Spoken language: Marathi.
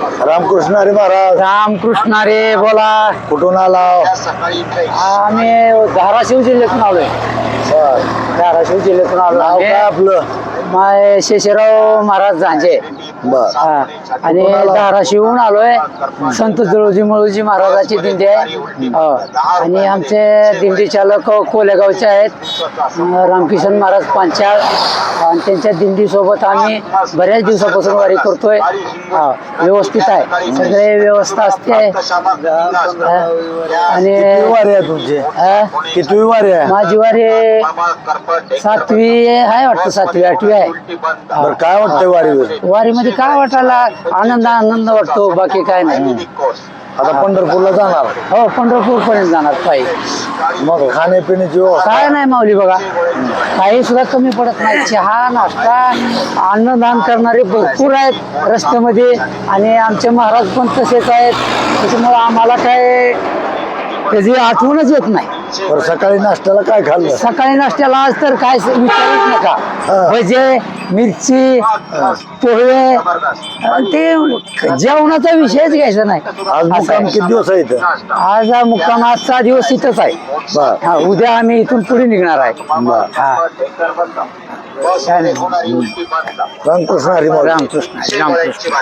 रामकृष्ण हरी महाराज. रामकृष्ण रे बोला. कुठून आला? आम्ही धाराशिव जिल्ह्यातून आलोय. बर धाराशिव जिल्ह्यातून आलो नाव. काय आपलं? माय शेषराव महाराज झांजे. बर. हा. आणि धाराशिवहून आलोय. संत जळोजी मळोजी महाराजाची दिंडी आहे. हो. आणि आमचे दिंडी चालक कोलेगावचे आहेत. रामकिशन महाराज पांचाळ. आणि त्यांच्या दिंडी सोबत आम्ही बऱ्याच दिवसापासून वारी करतोय. हा. व्यवस्थित आहे. सगळे व्यवस्था असते. आणि किती वारी आहे तुमची? हा? कितवी वारी आहे? माझी वारी सातवी आहे वाटतं सातवी आठवी. आहे. बर काय वाटतंय वारीवर? वारीमध्ये काय वाटायला? आनंद आनंद वाटतो बाकी काय नाही. आता पंढरपूरला जाणार. हो पंढरपूर पर्यंत जाणार पायी मग खाण्यापिण्याची व्यवस्था. काय नाही माऊली बघा. काही सुद्धा कमी पडत नाही. चहा नाश्ता अन्नदान करणारे भरपूर आहेत रस्त्यामध्ये. आणि आमचे महाराज पण तसेच आहेत. त्याच्यामुळे आम्हाला काय त्याची आठवणच येत नाही. बरं सकाळी नाश्त्याला काय खाल्लं? सकाळी नाश्त्याला आज तर काय विचारूच नका. भजे मिरची पोहे अं, ते जेवणाचा विषयच घ्यायचा नाही. आज असं मुक्काम आहे. किती दिवस आहे इथं? आज हा मुक्काम आजचा दिवस इथंच आहे. बर. हा उद्या आम्ही इथून पुढे निघणार आहे. बर. हा. रामकृष्ण हरी रामकृष्ण रामकृष्ण